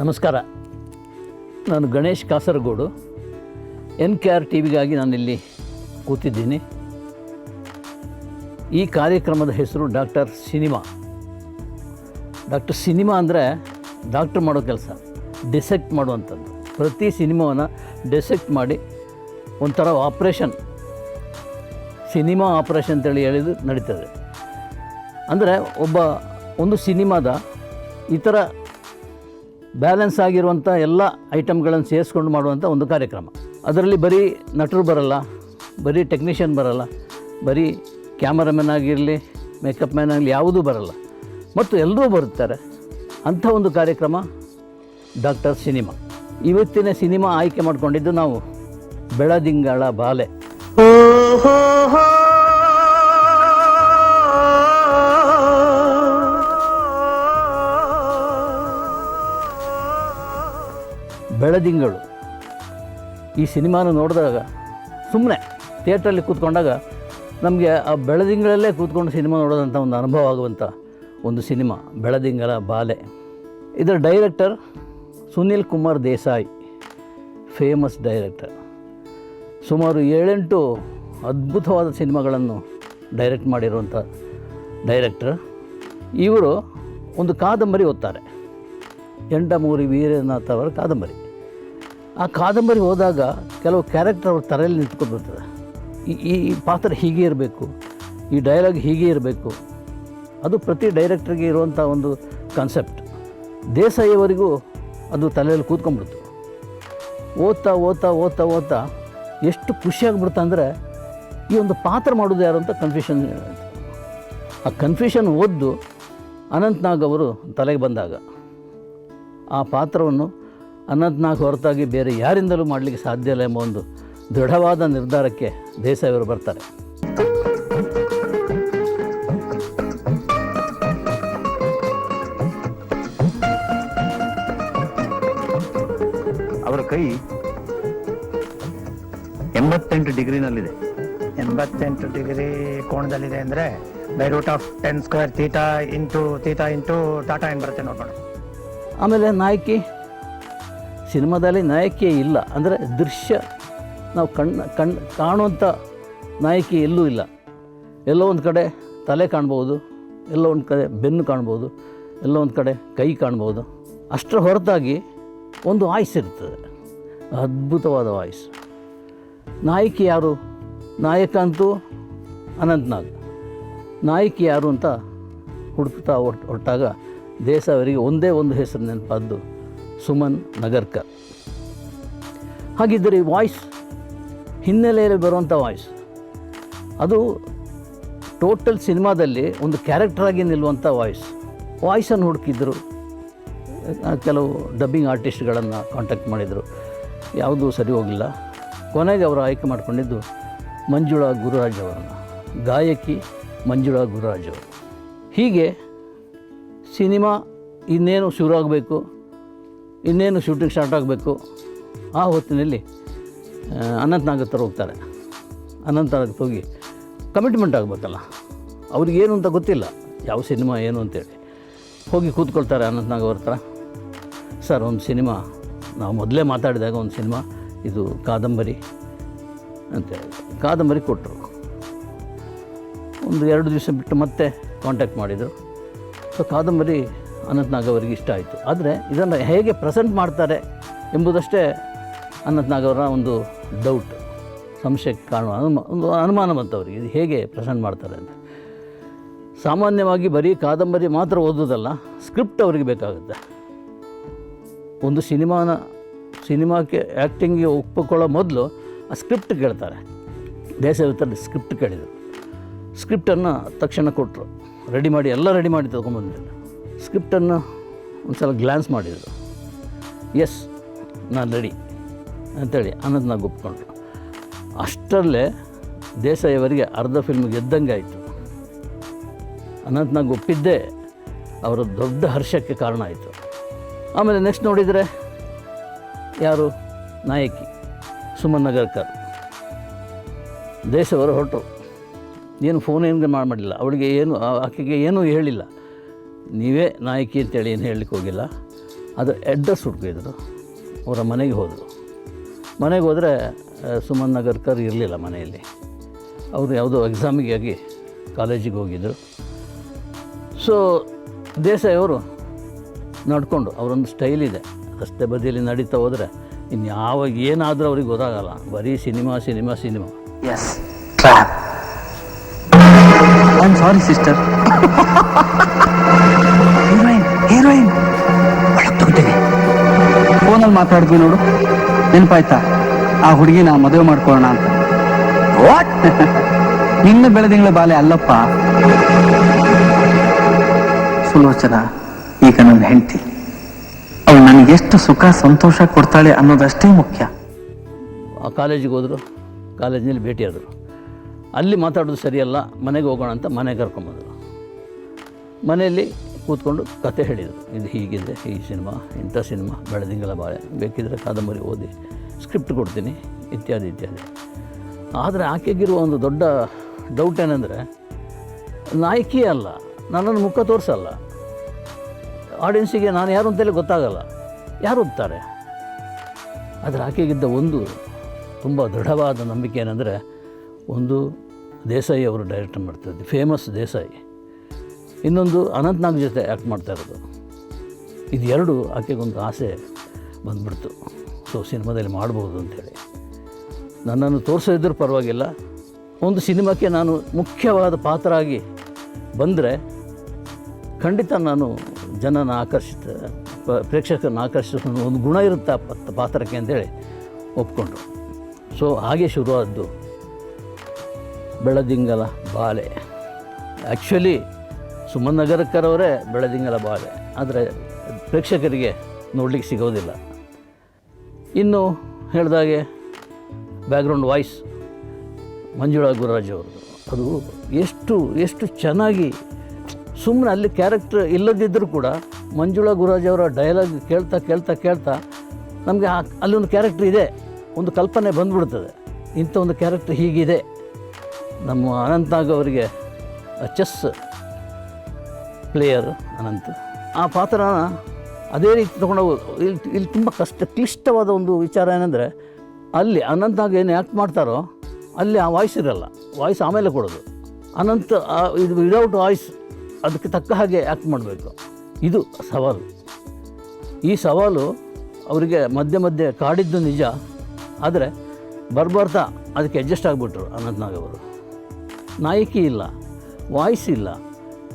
ನಮಸ್ಕಾರ. ನಾನು Ganesh Kasaragod. N K R T ವಿಗಾಗಿ ನಾನಿಲ್ಲಿ ಕೂತಿದ್ದೀನಿ. ಈ ಕಾರ್ಯಕ್ರಮದ ಹೆಸರು ಡಾಕ್ಟರ್ ಸಿನಿಮಾ. ಡಾಕ್ಟರ್ ಸಿನಿಮಾ ಅಂದರೆ ಡಾಕ್ಟ್ರ್ ಮಾಡೋ ಕೆಲಸ, ಡಿಸೆಕ್ಟ್ ಮಾಡುವಂಥದ್ದು. ಪ್ರತಿ ಸಿನಿಮಾವನ್ನು ಡಿಸೆಕ್ಟ್ ಮಾಡಿ ಒಂಥರ ಆಪ್ರೇಷನ್, ಸಿನಿಮಾ ಆಪ್ರೇಷನ್ ಅಂತೇಳಿ ಹೇಳಿದ್ರು ನಡೀತದೆ. ಅಂದರೆ ಒಬ್ಬ ಒಂದು ಸಿನಿಮಾದ ಥರ ಬ್ಯಾಲೆನ್ಸ್ ಆಗಿರುವಂಥ ಎಲ್ಲ ಐಟಮ್ಗಳನ್ನು ಸೇರಿಸ್ಕೊಂಡು ಮಾಡುವಂಥ ಒಂದು ಕಾರ್ಯಕ್ರಮ. ಅದರಲ್ಲಿ ಬರೀ ನಟರು ಬರಲ್ಲ, ಬರೀ ಟೆಕ್ನಿಷಿಯನ್ ಬರಲ್ಲ, ಬರೀ ಕ್ಯಾಮರಾಮನ್ ಆಗಿರಲಿ, ಮೇಕಪ್ ಮ್ಯಾನ್ ಆಗಲಿ ಯಾವುದೂ ಬರಲ್ಲ. ಮತ್ತು ಎಲ್ಲರೂ ಬರುತ್ತಾರೆ. ಅಂಥ ಒಂದು ಕಾರ್ಯಕ್ರಮ ಡಾಕ್ಟರ್ ಸಿನಿಮಾ. ಇವತ್ತಿನ ಸಿನಿಮಾ ಆಯ್ಕೆ ಮಾಡಿಕೊಂಡಿದ್ದು ನಾವು ಬೆಳದಿಂಗಳ ಬಾಲೆ. ಬೆಳದಿಂಗಳು. ಈ ಸಿನಿಮಾನ ನೋಡಿದಾಗ ಸುಮ್ಮನೆ ಥಿಯೇಟ್ರಲ್ಲಿ ಕೂತ್ಕೊಂಡಾಗ ನಮಗೆ ಆ ಬೆಳದಿಂಗಳಲ್ಲೇ ಕೂತ್ಕೊಂಡು ಸಿನಿಮಾ ನೋಡೋದಂಥ ಒಂದು ಅನುಭವ ಆಗುವಂಥ ಒಂದು ಸಿನಿಮಾ, ಬೆಳದಿಂಗಳ ಬಾಲೆ. ಇದರ director Sunil Kumar Desai, famous director. ಸುಮಾರು ಏಳೆಂಟು ಅದ್ಭುತವಾದ ಸಿನಿಮಾಗಳನ್ನು ಡೈರೆಕ್ಟ್ ಮಾಡಿರುವಂಥ ಡೈರೆಕ್ಟರ್. ಇವರು ಒಂದು ಕಾದಂಬರಿ ಓದ್ತಾರೆ. ಎಂಡಮೂರಿ ವೀರನಾಥ್ ಅವರ ಕಾದಂಬರಿ. ಆ ಕಾದಂಬರಿ ಹೋದಾಗ ಕೆಲವು ಕ್ಯಾರೆಕ್ಟರ್ ಅವ್ರ ತಲೆಯಲ್ಲಿ ನಿಂತ್ಕೊಂಡ್ಬಿಡ್ತದೆ. ಈ ಈ ಪಾತ್ರ ಹೀಗೆ ಇರಬೇಕು, ಈ ಡೈಲಾಗ್ ಹೀಗೆ ಇರಬೇಕು. ಅದು ಪ್ರತಿ ಡೈರೆಕ್ಟ್ರಿಗೆ ಇರುವಂಥ ಒಂದು ಕಾನ್ಸೆಪ್ಟ್ ದೇಸಾಯಿಯವರಿಗೂ ಅದು ತಲೆಯಲ್ಲಿ ಕೂತ್ಕೊಂಡ್ಬಿಡ್ತು. ಓದ್ತಾ ಓದ್ತಾ ಓದ್ತಾ ಓದ್ತಾ ಎಷ್ಟು ಖುಷಿಯಾಗ್ಬಿಡ್ತಾ ಅಂದರೆ ಈ ಒಂದು ಪಾತ್ರ ಮಾಡೋದು ಯಾರು ಅಂತ ಕನ್ಫ್ಯೂಷನ್ ಆ ಕನ್ಫ್ಯೂಷನ್ ಓದ್ದು ಅನಂತ್ನಾಗ್ ಅವರು ತಲೆಗೆ ಬಂದಾಗ ಆ ಪಾತ್ರವನ್ನು ಅನಂತ್ನಾಗ್ ಹೊರತಾಗಿ ಬೇರೆ ಯಾರಿಂದಲೂ ಮಾಡಲಿಕ್ಕೆ ಸಾಧ್ಯ ಇಲ್ಲ ಎಂಬ ಒಂದು ದೃಢವಾದ ನಿರ್ಧಾರಕ್ಕೆ ದೇಸಾಯಿಯವರು ಬರ್ತಾರೆ. ಅವರ ಕೈ ಎಂಬತ್ತೆಂಟು ಡಿಗ್ರಿನಲ್ಲಿದೆ. ಎಂಬತ್ತೆಂಟು ಡಿಗ್ರಿ ಕೋಣದಲ್ಲಿದೆ ಅಂದರೆ by root of ten square theta into theta into Tata ಏನು ಬರುತ್ತೆ ನೋಡ್ಕೊಂಡು ಆಮೇಲೆ ನಾಯಕಿ ಸಿನಿಮಾದಲ್ಲಿ ನಾಯಕಿ ಇಲ್ಲ. ಅಂದರೆ ದೃಶ್ಯ ನಾವು ಕಣ್ಣು ಕಣ್ಣು ಕಾಣುವಂಥ ನಾಯಕಿ ಎಲ್ಲೂ ಇಲ್ಲ. ಎಲ್ಲೋ ಒಂದು ಕಡೆ ತಲೆ ಕಾಣ್ಬೋದು, ಎಲ್ಲೋ ಒಂದು ಕಡೆ ಬೆನ್ನು ಕಾಣ್ಬೋದು, ಎಲ್ಲೋ ಒಂದು ಕಡೆ ಕೈ ಕಾಣ್ಬೋದು. ಅಷ್ಟರ ಹೊರತಾಗಿ ಒಂದು ವಾಯ್ಸ್ ಇರ್ತದೆ. ಅದ್ಭುತವಾದ ವಾಯ್ಸ್. ನಾಯಕಿ ಯಾರು? ನಾಯಕ ಅಂತೂ ಅನಂತ್ನಾಗ್. ನಾಯಕಿ ಯಾರು ಅಂತ ಹುಡುಕ್ತಾ ಹೊರಟಾಗ ದೇಶ ಅವರಿಗೆ ಒಂದೇ ಒಂದು ಹೆಸರು ನೆನಪಾದ್ದು. ಸುಮನ್ ನಗರ್ಕರ್. ಹಾಗಿದ್ದರೆ ವಾಯ್ಸ್, ಹಿನ್ನೆಲೆಯಲ್ಲಿ ಬರುವಂಥ ವಾಯ್ಸ್. ಅದು ಟೋಟಲ್ ಸಿನಿಮಾದಲ್ಲಿ ಒಂದು ಕ್ಯಾರೆಕ್ಟರಾಗಿ ನಿಲ್ಲುವಂಥ ವಾಯ್ಸ್. ವಾಯ್ಸನ್ನು ಹುಡುಕಿದ್ರು ಕೆಲವು ಡಬ್ಬಿಂಗ್ ಆರ್ಟಿಸ್ಟ್ಗಳನ್ನು ಕಾಂಟ್ಯಾಕ್ಟ್ ಮಾಡಿದರು. ಯಾವುದೂ ಸರಿ ಹೋಗಿಲ್ಲ. ಕೊನೆಗೆ ಅವರು ಆಯ್ಕೆ ಮಾಡಿಕೊಂಡಿದ್ದು ಮಂಜುಳಾ ಗುರುರಾಜ್ ಅವರನ್ನು. ಗಾಯಕಿ ಮಂಜುಳಾ ಗುರುರಾಜ್ ಅವರು. ಹೀಗೆ ಸಿನಿಮಾ ಇನ್ನೇನು ಶುರು ಆಗಬೇಕು? ಇನ್ನೇನು ಶೂಟಿಂಗ್ ಸ್ಟಾರ್ಟ್ ಆಗಬೇಕು? ಆ ಹೊತ್ತಿನಲ್ಲಿ ಅನಂತನಾಗ ಅನಂತ್ನಾಗ್ ಹತ್ರ ಹೋಗ್ತಾರೆ. ಅನಂತನಾಗ ಹೋಗಿ ಕಮಿಟ್ಮೆಂಟ್ ಆಗಬೇಕಲ್ಲ. ಅವ್ರಿಗೇನು ಅಂತ ಗೊತ್ತಿಲ್ಲ. ಯಾವ ಸಿನಿಮಾ ಏನು ಅಂತೇಳಿ. ಹೋಗಿ ಕೂತ್ಕೊಳ್ತಾರೆ ಅನಂತನಾಗ ಅವ್ರ ಹತ್ರ. ಸರ್, ಒಂದು ಸಿನಿಮಾ, ನಾವು ಮೊದಲೇ ಮಾತಾಡಿದಾಗ ಒಂದು ಸಿನಿಮಾ, ಇದು ಕಾದಂಬರಿ ಅಂತೇಳಿ. ಕಾದಂಬರಿ ಕೊಟ್ಟರು ಒಂದು ಎರಡು ದಿವಸ ಬಿಟ್ಟು ಮತ್ತೆ ಕಾಂಟ್ಯಾಕ್ಟ್ ಮಾಡಿದರು. ಸೊ ಕಾದಂಬರಿ ಅನಂತ್ನಾಗ್ ಅವರಿಗೆ ಇಷ್ಟ ಆಯಿತು. ಆದರೆ ಇದನ್ನು ಹೇಗೆ ಪ್ರೆಸೆಂಟ್ ಮಾಡ್ತಾರೆ ಎಂಬುದಷ್ಟೇ ಅನಂತ್ನಾಗ್ ಅವರ ಒಂದು ಡೌಟ್ ಸಂಶಯಕ್ಕೆ ಕಾಣುವ ಅನುಮ, ಒಂದು ಅನುಮಾನ ಬಂತು ಅವರಿಗೆ. ಇದು ಹೇಗೆ ಪ್ರೆಸೆಂಟ್ ಮಾಡ್ತಾರೆ ಅಂತ. ಸಾಮಾನ್ಯವಾಗಿ ಬರೀ ಕಾದಂಬರಿ ಮಾತ್ರ ಓದೋದಲ್ಲ ಸ್ಕ್ರಿಪ್ಟ್ ಅವರಿಗೆ ಬೇಕಾಗುತ್ತೆ. ಒಂದು ಸಿನಿಮಾನ, ಸಿನಿಮಾಕ್ಕೆ ಆ್ಯಕ್ಟಿಂಗ್ಗೆ ಒಪ್ಪಿಕೊಳ್ಳೋ ಮೊದಲು ಆ ಸ್ಕ್ರಿಪ್ಟ್ ಕೇಳ್ತಾರೆ. ದೇಶವಿತ್ತಲ್ಲಿ ಸ್ಕ್ರಿಪ್ಟ್ ಕೇಳಿದರು. ಸ್ಕ್ರಿಪ್ಟನ್ನು ತಕ್ಷಣ ಕೊಟ್ಟರು ರೆಡಿ ಮಾಡಿ, ಎಲ್ಲ ರೆಡಿ ಮಾಡಿ ತೊಗೊಂಬಂದಿದ್ರು ಸ್ಕ್ರಿಪ್ಟನ್ನು ಒಂದು ಸಲ ಗ್ಲ್ಯಾನ್ಸ್ ಮಾಡಿದರು. ಎಸ್ ನಾನು ರೆಡಿ ಅಂತೇಳಿ ಅನಂತನಾಗ್ ಒಪ್ಕೊಂಡ್ರು. ಅಷ್ಟರಲ್ಲೇ ದೇಸಾಯಿಯವರಿಗೆ ಅರ್ಧ ಫಿಲ್ಮ್ ಗೆದ್ದಂಗೆ ಆಯಿತು. ಅನಂತನಾಗ್ ಒಪ್ಪಿದ್ದೇ ಅವರ ದೊಡ್ಡ ಹರ್ಷಕ್ಕೆ ಕಾರಣ ಆಯಿತು. ಆಮೇಲೆ ನೆಕ್ಸ್ಟ್ ನೋಡಿದರೆ ಯಾರು? ನಾಯಕಿ ಸುಮನ್ ನಗರ್ಕರ್. ದೇಶವರು ಹೊರಟರು. ಏನು ಫೋನ್ ಏನು ಮಾಡಿಲ್ಲ. ಅವಳಿಗೆ ಏನು ಆಕೆಗೆ ಏನೂ ಹೇಳಿಲ್ಲ. ನೀವೇ ನಾಯಕಿ ಅಂತೇಳಿ ಏನು ಹೇಳಲಿಕ್ಕೆ ಹೋಗಿಲ್ಲ. ಅದು ಅಡ್ರೆಸ್ ಹುಡುಕಿದ್ರು ಅವರ ಮನೆಗೆ ಹೋದರು. ಮನೆಗೆ ಹೋದರೆ ಸುಮನ್ ನಗರ್ಕರ್ ಇರಲಿಲ್ಲ ಮನೆಯಲ್ಲಿ. ಅವರು ಯಾವುದೋ ಎಕ್ಸಾಮಿಗಾಗಿ ಕಾಲೇಜಿಗೆ ಹೋಗಿದ್ದರು ಸೊ ದೇಸಾಯಿ ಅವರು ನಡ್ಕೊಂಡು, ಅವರೊಂದು ಸ್ಟೈಲ್ ಇದೆ. ರಸ್ತೆ ಬದಿಯಲ್ಲಿ ನಡೀತಾ ಹೋದರೆ ಇನ್ನು ಯಾವಾಗ ಏನಾದರೂ ಅವ್ರಿಗೆ ಗೊತ್ತಾಗಲ್ಲ. ಬರೀ cinema cinema cinema. Yes sorry sister heroine heroine. ಒಳಗೆ ತಗೋತೀನಿ. ಫೋನಲ್ಲಿ ಮಾತಾಡಿದ್ವಿ ನೋಡು. ನೆನಪಾಯ್ತಾ? ಆ ಹುಡುಗಿನ ಮದುವೆ ಮಾಡ್ಕೊಳ್ಳೋಣ ಅಂತ. ವಾಟ್ ನಿನ್ನ ಬೆಳೆದಿಂಗಳ ಬಾಲೆ ಅಲ್ಲಪ್ಪ. ಸುಲೋಚನ ಈಗ ನನ್ನ ಹೆಂಡತಿ. ಅವಳು ನನಗೆ ಎಷ್ಟು ಸುಖ ಸಂತೋಷ ಕೊಡ್ತಾಳೆ ಅನ್ನೋದಷ್ಟೇ ಮುಖ್ಯ. ಆ ಕಾಲೇಜಿಗೆ ಹೋದರು ಕಾಲೇಜಿನಲ್ಲಿ ಭೇಟಿಯಾದರು ಅಲ್ಲಿ ಮಾತಾಡೋದು ಸರಿಯಲ್ಲ ಮನೆಗೆ ಹೋಗೋಣ ಅಂತ ಮನೆಗೆ ಕರ್ಕೊಂಬಂದರು. ಮನೆಯಲ್ಲಿ ಕೂತ್ಕೊಂಡು ಕತೆ ಹೇಳಿದರು. ಇದು ಹೀಗಿದೆ, ಈ ಸಿನಿಮಾ, ಇಂಥ ಸಿನಿಮಾ ಬೆಳದಿಂಗಲ ಬಾಳೆ. ಬೇಕಿದ್ದರೆ ಕಾದಂಬರಿ ಓದಿ, ಸ್ಕ್ರಿಪ್ಟ್ ಕೊಡ್ತೀನಿ, ಇತ್ಯಾದಿ ಇತ್ಯಾದಿ. ಆದರೆ ಆಕೆಗಿರುವ ಒಂದು ದೊಡ್ಡ ಡೌಟ್ ಏನಂದರೆ, ನಾಯಕಿ ಅಲ್ಲ, ನನ್ನನ್ನು ಮುಖ ತೋರಿಸಲ್ಲ. ಆಡಿಯನ್ಸಿಗೆ ನಾನು ಯಾರು ಅಂತೇಳಿ ಗೊತ್ತಾಗಲ್ಲ. ಯಾರು ಒಪ್ತಾರೆ? ಆದರೆ ಆಕೆಗಿದ್ದ ಒಂದು ತುಂಬ ದೃಢವಾದ ನಂಬಿಕೆ ಏನಂದರೆ, ಒಂದು ದೇಸಾಯಿ ಅವರು ಡೈರೆಕ್ಟ್ ಮಾಡ್ತಿದ್ದು ಫೇಮಸ್ ದೇಸಾಯಿ. ಇನ್ನೊಂದು ಅನಂತ್ನಾಗ್ ಜೊತೆ ಆ್ಯಕ್ಟ್ ಮಾಡ್ತಾ ಇರೋದು. ಇದು ಎರಡು ಆಕೆಗೊಂದು ಆಸೆ ಬಂದ್ಬಿಡ್ತು. ಸೊ ಸಿನಿಮಾದಲ್ಲಿ ಮಾಡ್ಬೋದು ಅಂಥೇಳಿ. ನನ್ನನ್ನು ತೋರಿಸೋದ್ರೂ ಪರವಾಗಿಲ್ಲ. ಒಂದು ಸಿನಿಮಾಕ್ಕೆ ನಾನು ಮುಖ್ಯವಾದ ಪಾತ್ರ ಆಗಿ ಬಂದರೆ ಖಂಡಿತ ನಾನು ಜನನ ಆಕರ್ಷಿತ ಪ್ರೇಕ್ಷಕರನ್ನು ಆಕರ್ಷಿಸೋ ಒಂದು ಗುಣ ಇರುತ್ತೆ ಪಾತ್ರಕ್ಕೆ ಅಂತೇಳಿ ಒಪ್ಕೊಂಡ್ರು. ಸೊ ಹಾಗೆ ಶುರುವಾದ್ದು ಬೆಳದಿಂಗಲ ಬಾಲೆ. ಆ್ಯಕ್ಚುಲಿ ಸುಮನ್ ನಗರಕರವರೇ ಅವರೇ ಬೆಳದಿಂಗಲ ಬಾಲೆ ಆದರೆ ಪ್ರೇಕ್ಷಕರಿಗೆ ನೋಡಲಿಕ್ಕೆ ಸಿಗೋದಿಲ್ಲ. ಇನ್ನು ಹೇಳಿದಾಗೆ ಬ್ಯಾಕ್ಗ್ರೌಂಡ್ ವಾಯ್ಸ್ ಮಂಜುಳಾ ಗುರುರಾಜ್ ಅವ್ರದ್ದು ಅದು ಎಷ್ಟು ಎಷ್ಟು ಚೆನ್ನಾಗಿ ಸುಮ್ಮನೆ ಅಲ್ಲಿ ಕ್ಯಾರೆಕ್ಟರ್ ಇಲ್ಲದಿದ್ದರೂ ಕೂಡ ಮಂಜುಳಾ ಗುರುರಾಜ್ ಅವರ ಡೈಲಾಗ್ ಕೇಳ್ತಾ ಕೇಳ್ತಾ ಕೇಳ್ತಾ ನಮಗೆ ಅಲ್ಲೊಂದು ಕ್ಯಾರೆಕ್ಟರ್ ಇದೆ. ಒಂದು ಕಲ್ಪನೆ ಬಂದ್ಬಿಡ್ತದೆ. ಇಂಥ ಒಂದು ಕ್ಯಾರೆಕ್ಟರ್ ಹೀಗಿದೆ. ನಮ್ಮ ಅನಂತ್ನಾಗ್ ಅವರಿಗೆ ಚೆಸ್ ಪ್ಲೇಯರ್ ಅನಂತ್. ಆ ಪಾತ್ರ ಅದೇ ರೀತಿ ತೊಗೊಂಡು ಇಲ್ಲಿ ಇಲ್ಲಿ ತುಂಬ ಕಷ್ಟ, ಕ್ಲಿಷ್ಟವಾದ ಒಂದು ವಿಚಾರ ಏನಂದರೆ, ಅಲ್ಲಿ ಅನಂತ್ನಾಗ್ ಏನು ಆ್ಯಕ್ಟ್ ಮಾಡ್ತಾರೋ, ಅಲ್ಲಿ ಆ ವಾಯ್ಸ್ ಇರಲ್ಲ. ವಾಯ್ಸ್ ಆಮೇಲೆ ಕೊಡೋದು. ಅನಂತ ಇದು ವಿಡೌಟ್ ವಾಯ್ಸ್ ಅದಕ್ಕೆ ತಕ್ಕ ಹಾಗೆ ಆ್ಯಕ್ಟ್ ಮಾಡಬೇಕು. ಇದು ಸವಾಲು. ಈ ಸವಾಲು ಅವರಿಗೆ ಮಧ್ಯೆ ಮಧ್ಯೆ ಕಾಡಿದ್ದು ನಿಜ. ಆದರೆ ಬರ್ಬರ್ತಾ ಅದಕ್ಕೆ ಅಡ್ಜಸ್ಟ್ ಆಗಿಬಿಟ್ರು ಅನಂತ್ನಾಗ್ ಅವರು. ನಾಯಕಿ ಇಲ್ಲ. ವಾಯ್ಸ್ ಇಲ್ಲ.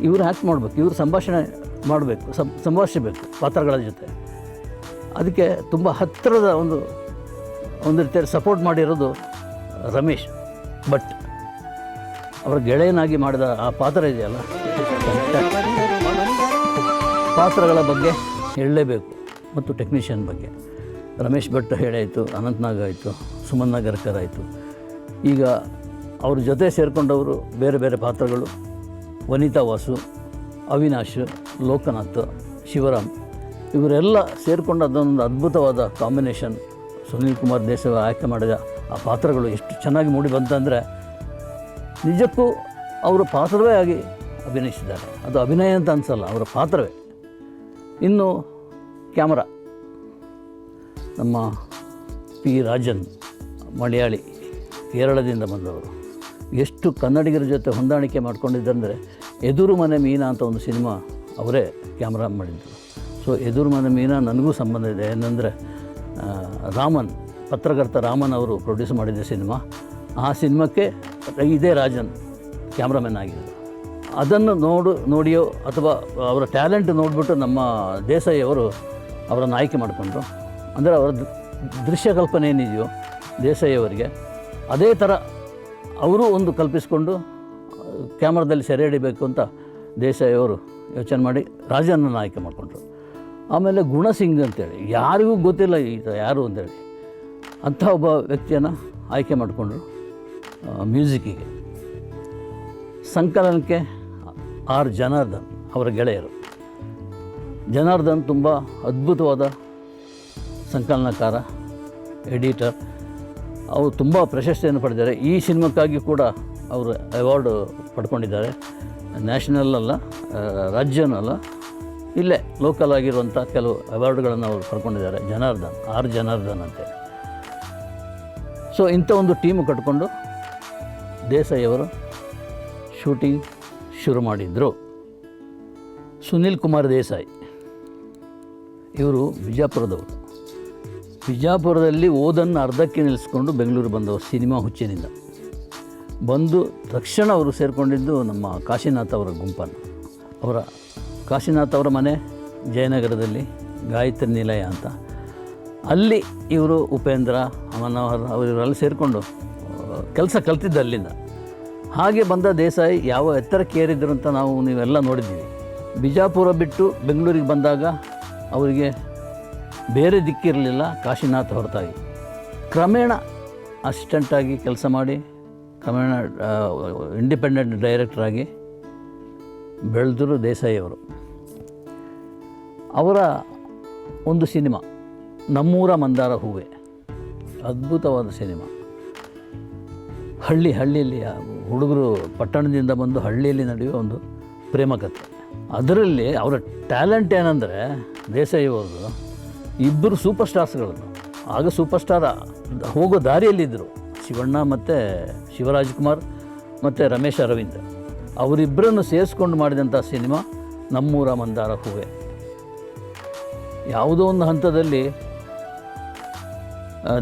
ಇವರು ಹ್ಯಾಕ್ ಮಾಡಬೇಕು, ಇವರು ಸಂಭಾಷಣೆ ಮಾಡಬೇಕು ಸಂಭಾಷಿಸಬೇಕು ಪಾತ್ರಗಳ ಜೊತೆ. ಅದಕ್ಕೆ ತುಂಬ ಹತ್ತಿರದ ಒಂದು ಒಂದು ರೀತಿಯಲ್ಲಿ ಸಪೋರ್ಟ್ ಮಾಡಿರೋದು ರಮೇಶ್. ಭಟ್ ಅವರ ಗೆಳೆಯನಾಗಿ ಮಾಡಿದ ಆ ಪಾತ್ರ ಇದೆಯಲ್ಲ? ಪಾತ್ರಗಳ ಬಗ್ಗೆ ಹೇಳಲೇಬೇಕು ಮತ್ತು ಟೆಕ್ನಿಷಿಯನ್ ಬಗ್ಗೆ. ರಮೇಶ್ ಭಟ್ ಹೇಳಾಯಿತು, ಅನಂತ್ನಾಗ್ ಆಯಿತು, ಸುಮನ್ ನಗರ್ಕರ್ ಆಯಿತು. ಈಗ ಅವ್ರ ಜೊತೆ ಸೇರಿಕೊಂಡವರು ಬೇರೆ ಬೇರೆ ಪಾತ್ರಗಳು. ವನಿತಾ ವಾಸು, ಅವಿನಾಶ್, ಲೋಕನಾಥ್, ಶಿವರಾಮ್ ಇವರೆಲ್ಲ ಸೇರಿಕೊಂಡು ಅದೊಂದು ಅದ್ಭುತವಾದ ಕಾಂಬಿನೇಷನ್ ಸುನೀಲ್ ಕುಮಾರ್ ದೇಸಾಯಿ ಆಯ್ಕೆ ಮಾಡಿದ ಆ ಪಾತ್ರಗಳು ಎಷ್ಟು ಚೆನ್ನಾಗಿ ಮೂಡಿ ಬಂತಂದರೆ ನಿಜಕ್ಕೂ ಅವರು ಪಾತ್ರವೇ ಆಗಿ ಅಭಿನಯಿಸಿದ್ದಾರೆ. ಅದು ಅಭಿನಯ ಅಂತ ಅನಿಸಲ್ಲ, ಅವರ ಪಾತ್ರವೇ. ಇನ್ನು ಕ್ಯಾಮರಾ, ನಮ್ಮ ಪಿ ರಾಜನ್ ಮಲಯಾಳಿ ಕೇರಳದಿಂದ ಬಂದವರು. ಎಷ್ಟು ಕನ್ನಡಿಗರ ಜೊತೆ ಹೊಂದಾಣಿಕೆ ಮಾಡ್ಕೊಂಡಿದ್ದಂದರೆ ಎದುರು ಮನೆ ಮೀನಾ ಅಂತ ಒಂದು ಸಿನಿಮಾ ಅವರೇ ಕ್ಯಾಮ್ರಾ ಮಾಡಿದ್ರು. ಸೊ ಎದುರು ಮನೆ ಮೀನಾ ನನಗೂ ಸಂಬಂಧ ಇದೆ. ಏನಂದರೆ ರಾಮನ್, ಪತ್ರಕರ್ತ ರಾಮನ್ ಅವರು ಪ್ರೊಡ್ಯೂಸ್ ಮಾಡಿದ ಸಿನಿಮಾ. ಆ ಸಿನಿಮಾಕ್ಕೆ ಇದೇ ರಾಜನ್ ಕ್ಯಾಮ್ರಾಮನ್ ಆಗಿದ್ದರು ಅದನ್ನು ನೋಡು, ನೋಡಿಯೋ ಅಥವಾ ಅವರ ಟ್ಯಾಲೆಂಟ್ ನೋಡಿಬಿಟ್ಟು ನಮ್ಮ ದೇಸಾಯಿ ಅವರು ಅವರನ್ನು ಆಯ್ಕೆ ಮಾಡಿಕೊಂಡ್ರು. ಅಂದರೆ ಅವರ ದೃಶ್ಯ ಕಲ್ಪನೆ ಏನಿದೆಯೋ ದೇಸಾಯಿ ಅವರಿಗೆ ಅದೇ ಥರ ಅವರು ಒಂದು ಕಲ್ಪಿಸಿಕೊಂಡು, ಕ್ಯಾಮ್ರಾದಲ್ಲಿ ಸೆರೆ ಹಿಡಿಬೇಕು ಅಂತ ದೇಸಾಯಿ ಅವರು ಯೋಚನೆ ಮಾಡಿ ರಾಜನನ್ನು ಆಯ್ಕೆ ಮಾಡಿಕೊಂಡ್ರು. ಆಮೇಲೆ ಗುಣಸಿಂಗ್ ಅಂತೇಳಿ, ಯಾರಿಗೂ ಗೊತ್ತಿಲ್ಲ ಈತ ಯಾರು ಅಂತೇಳಿ. ಅಂಥ ಒಬ್ಬ ವ್ಯಕ್ತಿಯನ್ನು ಆಯ್ಕೆ ಮಾಡಿಕೊಂಡ್ರು ಮ್ಯೂಸಿಕ್ಕಿಗೆ. ಸಂಕಲನಕ್ಕೆ ಆರ್ ಜನಾರ್ದನ್ ಅವರ ಗೆಳೆಯರು. ಜನಾರ್ದನ್ ತುಂಬ ಅದ್ಭುತವಾದ ಸಂಕಲನಕಾರ, ಎಡಿಟರ್. ಅವರು ತುಂಬ ಪ್ರಶಸ್ತಿಯನ್ನು ಪಡೆದಿದ್ದಾರೆ. ಈ ಸಿನಿಮಾಕ್ಕಾಗಿ ಕೂಡ ಅವರು ಅವಾರ್ಡ್ ಪಡ್ಕೊಂಡಿದ್ದಾರೆ. ನ್ಯಾಷನಲ್ ಅಲ್ಲ ರಾಜ್ಯನಲ್ಲ ಇಲ್ಲೇ ಲೋಕಲ್ ಆಗಿರುವಂಥ ಕೆಲವು ಅವಾರ್ಡ್ಗಳನ್ನು ಅವರು ಪಡ್ಕೊಂಡಿದ್ದಾರೆ. ಜನಾರ್ದನ್, ಆರ್ ಜನಾರ್ದನ್ ಅಂತೆ ಸೊ ಇಂಥ ಒಂದು ಟೀಮು ಕಟ್ಕೊಂಡು ದೇಸಾಯಿಯವರು ಶೂಟಿಂಗ್ ಶುರು ಮಾಡಿದರು. ಸುನಿಲ್ ಕುಮಾರ್ ದೇಸಾಯಿ ಇವರು ಬಿಜಾಪುರದವರು ಬಿಜಾಪುರದಲ್ಲಿ ಓದನ್ನು ಅರ್ಧಕ್ಕೆ ನಿಲ್ಲಿಸ್ಕೊಂಡು ಬೆಂಗಳೂರು ಬಂದವರು ಸಿನಿಮಾ ಹುಚ್ಚಿನಿಂದ. ಬಂದು ತಕ್ಷಣ ಅವರು ಸೇರಿಕೊಂಡಿದ್ದು ನಮ್ಮ ಕಾಶಿನಾಥ್ ಅವರ ಗುಂಪನ್ನು. ಅವರ ಕಾಶಿನಾಥ್ ಅವರ ಮನೆ ಜಯನಗರದಲ್ಲಿ ಗಾಯತ್ರಿ ನಿಲಯ ಅಂತ. ಅಲ್ಲಿ ಇವರು ಉಪೇಂದ್ರ ಮನೋಹರ್ ಇವರೆಲ್ಲ ಸೇರಿಕೊಂಡು ಕೆಲಸ ಕಲ್ತಿದ್ದ ಅಲ್ಲಿಂದ. ಹಾಗೆ ಬಂದ ದೇಸಾಯಿ ಯಾವ ಎತ್ತರಕ್ಕೆ ಏರಿದ್ರು ಅಂತ ನಾವು ನೀವೆಲ್ಲ ನೋಡಿದ್ದೀವಿ ಬಿಜಾಪುರ ಬಿಟ್ಟು ಬೆಂಗಳೂರಿಗೆ ಬಂದಾಗ ಅವರಿಗೆ ಬೇರೆ ದಿಕ್ಕಿರಲಿಲ್ಲ. ಕಾಶಿನಾಥ್ ಹೊರತಾಗಿ. ಕ್ರಮೇಣ ಅಸಿಸ್ಟೆಂಟಾಗಿ ಕೆಲಸ ಮಾಡಿ, ಕ್ರಮೇಣ ಇಂಡಿಪೆಂಡೆಂಟ್ ಡೈರೆಕ್ಟ್ರಾಗಿ ಬೆಳೆದರು ದೇಸಾಯಿ ಅವರು ಒಂದು ಸಿನಿಮಾ, ನಮ್ಮೂರ ಮಂದಾರ ಹೂವೆ. ಅದ್ಭುತವಾದ ಸಿನಿಮಾ. ಹಳ್ಳಿ ಹಳ್ಳಿಯಲ್ಲಿ ಹುಡುಗರು ಪಟ್ಟಣದಿಂದ ಬಂದು ಹಳ್ಳಿಯಲ್ಲಿ ನಡೆಯುವ ಒಂದು ಪ್ರೇಮ ಕಥೆ ಅದರಲ್ಲಿ ಅವರ ಟ್ಯಾಲೆಂಟ್ ಏನಂದರೆ ದೇಸಾಯಿ ಇಬ್ಬರು ಸೂಪರ್ ಸ್ಟಾರ್ಸ್ಗಳನ್ನು ಆಗ ಸೂಪರ್ ಸ್ಟಾರ್ ಹೋಗೋ ದಾರಿಯಲ್ಲಿದ್ದರು. ಶಿವಣ್ಣ ಮತ್ತು ಶಿವರಾಜ್ಕುಮಾರ್ ಮತ್ತು ರಮೇಶ್ ಅರವಿಂದ್. ಅವರಿಬ್ಬರನ್ನು ಸೇರಿಸ್ಕೊಂಡು ಮಾಡಿದಂಥ ಸಿನಿಮಾ ನಮ್ಮೂರ ಮಂದಾರ ಹೂವೆ. ಯಾವುದೋ ಒಂದು ಹಂತದಲ್ಲಿ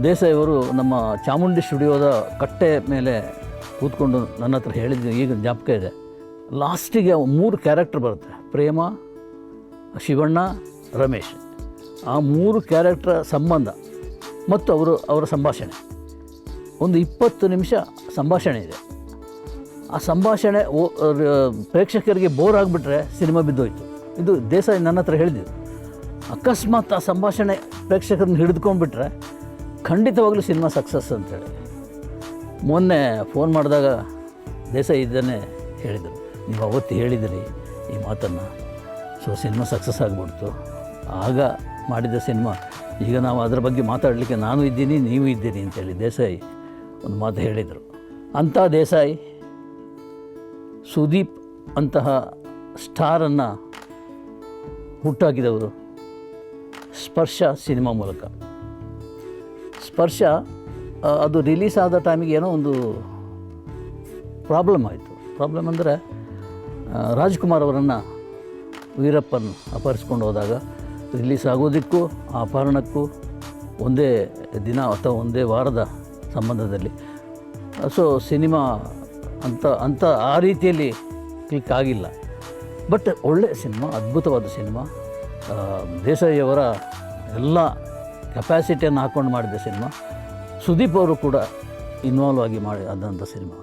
ದೇಸಾಯಿಯವರು ನಮ್ಮ ಚಾಮುಂಡಿ ಸ್ಟುಡಿಯೋದ ಕಟ್ಟೆ ಮೇಲೆ ಕೂತ್ಕೊಂಡು ನನ್ನ ಹತ್ರ ಹೇಳಿದ್ದು ಈಗ ಜ್ಞಾಪಕ ಇದೆ. ಲಾಸ್ಟಿಗೆ ಮೂರು ಕ್ಯಾರೆಕ್ಟರ್ ಬರುತ್ತೆ. ಪ್ರೇಮ, ಶಿವಣ್ಣ, ರಮೇಶ್. ಆ ಮೂರು ಕ್ಯಾರೆಕ್ಟರ್ ಸಂಬಂಧ ಮತ್ತು ಅವರು ಅವರ ಸಂಭಾಷಣೆ. ಒಂದು ಇಪ್ಪತ್ತು ನಿಮಿಷ ಸಂಭಾಷಣೆ ಇದೆ. ಆ ಸಂಭಾಷಣೆ ಪ್ರೇಕ್ಷಕರಿಗೆ ಬೋರ್ ಆಗಿಬಿಟ್ರೆ ಸಿನಿಮಾ ಬಿದ್ದೋಯ್ತು. ಇದು ದೇಸಾಯಿ ನನ್ನ ಹತ್ರ ಹೇಳಿದ್ದು. ಅಕಸ್ಮಾತ್ ಆ ಸಂಭಾಷಣೆ ಪ್ರೇಕ್ಷಕರನ್ನ ಹಿಡಿದುಕೊಂಡ್ಬಿಟ್ರೆ ಖಂಡಿತವಾಗಲೂ ಸಿನಿಮಾ ಸಕ್ಸಸ್ ಅಂತೇಳಿ. ಮೊನ್ನೆ ಫೋನ್ ಮಾಡಿದಾಗ ದೇಸಾಯಿ ಇದನ್ನೇ ಹೇಳಿದರು. ನೀವು ಅವತ್ತು ಹೇಳಿದಿರಿ ಈ ಮಾತನ್ನು. ಸೊ ಸಿನಿಮಾ ಸಕ್ಸಸ್ ಆಗಿಬಿಡ್ತು. ಆಗ ಮಾಡಿದ ಸಿನಿಮಾ. ಈಗ ನಾವು ಅದರ ಬಗ್ಗೆ ಮಾತಾಡಲಿಕ್ಕೆ ನಾನು ಇದ್ದೀನಿ, ನೀವು ಇದ್ದೀರಿ ಅಂತೇಳಿ ದೇಸಾಯಿ ಒಂದು ಮಾತು ಹೇಳಿದರು. ಅಂಥ ದೇಸಾಯಿ ಸುದೀಪ್ ಅಂತಹ ಸ್ಟಾರನ್ನು ಹುಟ್ಟಾಕಿದವರು ಸ್ಪರ್ಶ ಸಿನಿಮಾ ಮೂಲಕ. ಸ್ಪರ್ಶ ಅದು ರಿಲೀಸ್ ಆದ ಟೈಮಿಗೆ ಏನೋ ಒಂದು ಪ್ರಾಬ್ಲಮ್ ಆಯಿತು. ಪ್ರಾಬ್ಲಮ್ ಅಂದರೆ ರಾಜ್ಕುಮಾರ್ ಅವರನ್ನು ವೀರಪ್ಪನ್ನು ಅಪಹರಿಸ್ಕೊಂಡು ಹೋದಾಗ ರಿಲೀಸ್ ಆಗೋದಕ್ಕೂ ಆ ಅಪಹರಣಕ್ಕೂ ಒಂದೇ ದಿನ ಅಥವಾ ಒಂದೇ ವಾರದ ಸಂಬಂಧದಲ್ಲಿ. ಸೊ ಸಿನಿಮಾ ಅಂತ ಅಂತ ಆ ರೀತಿಯಲ್ಲಿ ಕ್ಲಿಕ್ ಆಗಿಲ್ಲ. ಬಟ್ ಒಳ್ಳೆಯ ಸಿನಿಮಾ ಅದ್ಭುತವಾದ ಸಿನಿಮಾ ದೇಸಾಯಿಯವರ ಎಲ್ಲ ಕೆಪ್ಯಾಸಿಟಿಯನ್ನು ಹಾಕ್ಕೊಂಡು ಮಾಡಿದ ಸಿನಿಮಾ ಸುದೀಪ್ ಅವರು ಕೂಡ ಇನ್ವಾಲ್ವ್ ಆಗಿ ಮಾಡಿ ಆದಂಥ ಸಿನಿಮಾ